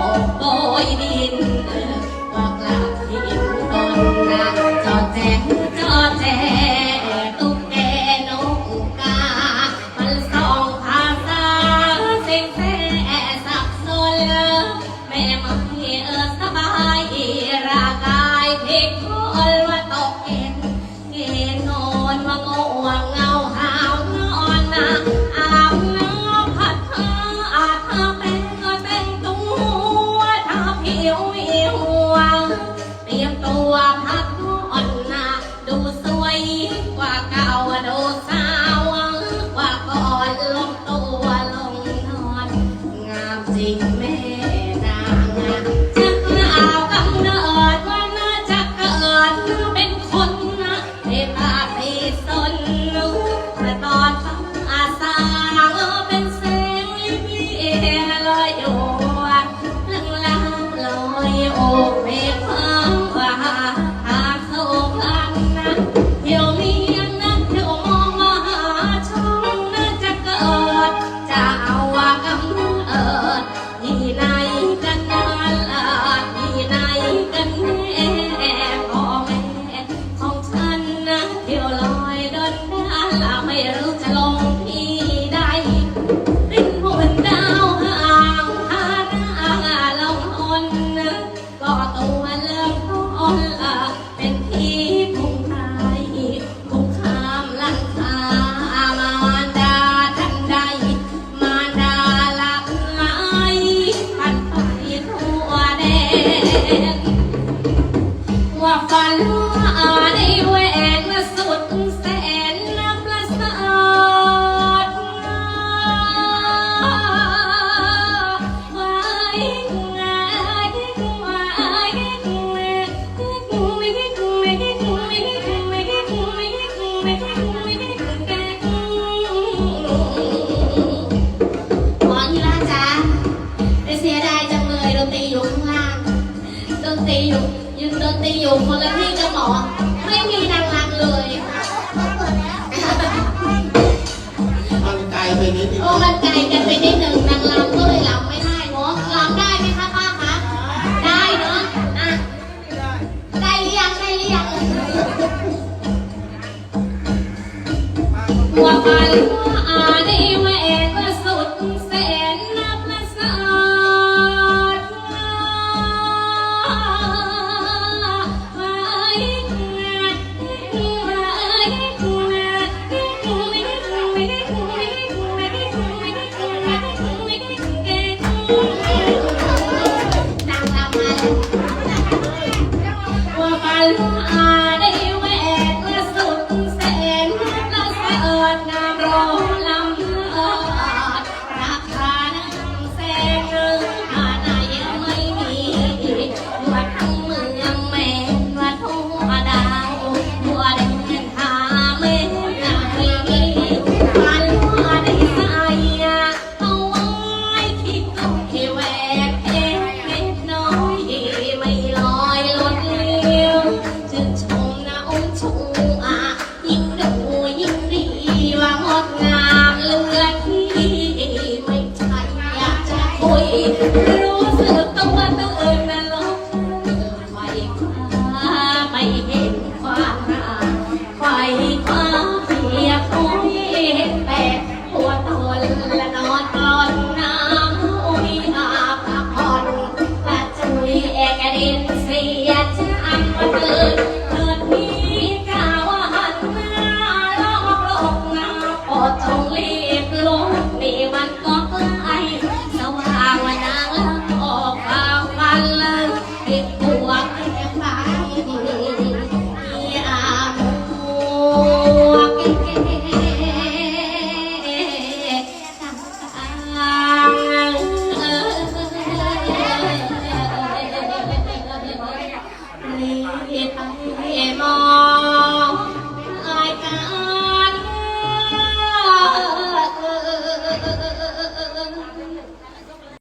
บอกบ่อยดี ที่ยวลอยดินทางลาไม่รู้จะลงที่ใดริมหัวดาวห่างหาหน้าลงคนก็ตัว ยู่ยืนดนตรีอยู่คนละที่กัะหมอไม่มีนางรำเลยมันไกลไปนิดนึงโอ้มันไกลกันไปนิดนึงนางรำก็เลยรำไม่ได้เนาะรำได้ไหมคะป้าคะได้เนาะอะได้หรือยังได้หรือยังหัวไปหรืพ่า ลา เห็แปด เอ่มองลายตา